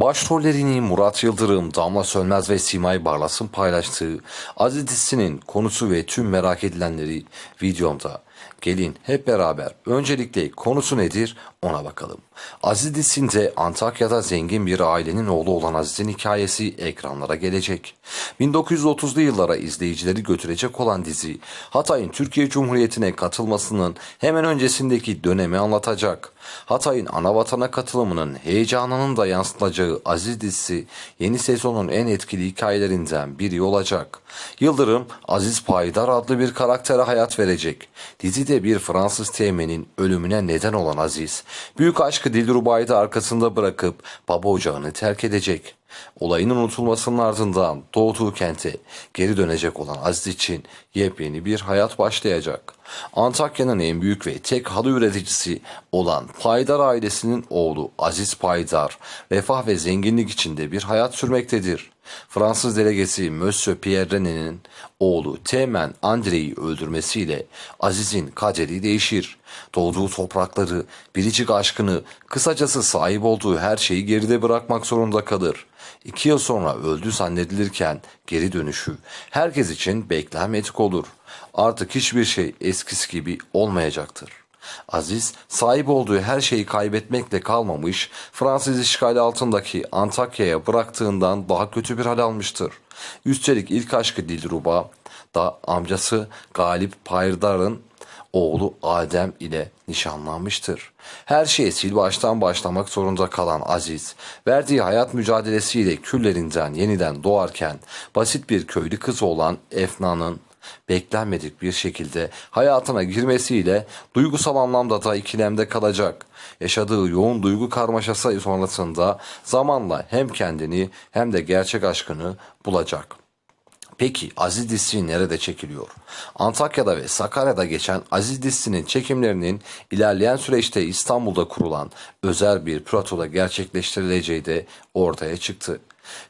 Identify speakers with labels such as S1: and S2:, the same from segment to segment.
S1: Başrollerini Murat Yıldırım, Damla Sönmez ve Simay Barlas'ın paylaştığı Aziz dizisinin konusu ve tüm merak edilenleri videomda. Gelin hep beraber öncelikle konusu nedir ona bakalım. Aziz dizisinde Antakya'da zengin bir ailenin oğlu olan Aziz'in hikayesi ekranlara gelecek. 1930'lu yıllara izleyicileri götürecek olan dizi Hatay'ın Türkiye Cumhuriyeti'ne katılmasının hemen öncesindeki dönemi anlatacak. Hatay'ın ana vatana katılımının heyecanının da yansıtılacağı Aziz dizisi yeni sezonun en etkili hikayelerinden biri olacak. Yıldırım Aziz Payidar adlı bir karaktere hayat verecek. Dizide bir Fransız teğmenin ölümüne neden olan Aziz, büyük aşkı Dilruba'yı da arkasında bırakıp baba ocağını terk edecek. Olayın unutulmasının ardından doğduğu kente geri dönecek olan Aziz için yepyeni bir hayat başlayacak. Antakya'nın en büyük ve tek halı üreticisi olan Paydar ailesinin oğlu Aziz Paydar, refah ve zenginlik içinde bir hayat sürmektedir. Fransız delegesi Monsieur Pierre René'nin oğlu Teğmen Andrei'yi öldürmesiyle Aziz'in kaderi değişir. Doğduğu toprakları, biricik aşkını, kısacası sahip olduğu her şeyi geride bırakmak zorunda kalır. İki yıl sonra öldü zannedilirken geri dönüşü herkes için beklenmedik olur. Artık hiçbir şey eskisi gibi olmayacaktır. Aziz sahip olduğu her şeyi kaybetmekle kalmamış, Fransız işgali altındaki Antakya'ya bıraktığından daha kötü bir hal almıştır. Üstelik ilk aşkı Dilruba da amcası Galip Paydar'ın oğlu Adem ile nişanlanmıştır. Her şeye sil baştan başlamak zorunda kalan Aziz, verdiği hayat mücadelesiyle küllerinden yeniden doğarken basit bir köylü kızı olan Efna'nın beklenmedik bir şekilde hayatına girmesiyle duygusal anlamda da ikilemde kalacak. Yaşadığı yoğun duygu karmaşası sonrasında zamanla hem kendini hem de gerçek aşkını bulacak. Peki Aziz dizisi nerede çekiliyor? Antakya'da ve Sakarya'da geçen Aziz dizisinin çekimlerinin ilerleyen süreçte İstanbul'da kurulan özel bir platoda gerçekleştirileceği de ortaya çıktı.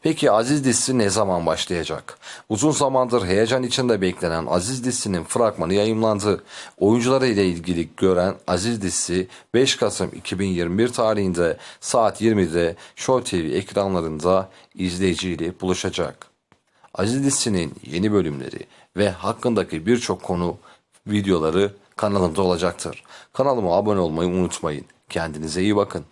S1: Peki Aziz dizisi ne zaman başlayacak? Uzun zamandır heyecan içinde beklenen Aziz dizisinin fragmanı yayımlandı. Oyuncuları ile ilgili gören Aziz dizisi 5 Kasım 2021 tarihinde saat 20'de Show TV ekranlarında izleyiciyle buluşacak. Aziz dizisinin yeni bölümleri ve hakkındaki birçok konu videoları kanalımda olacaktır. Kanalıma abone olmayı unutmayın. Kendinize iyi bakın.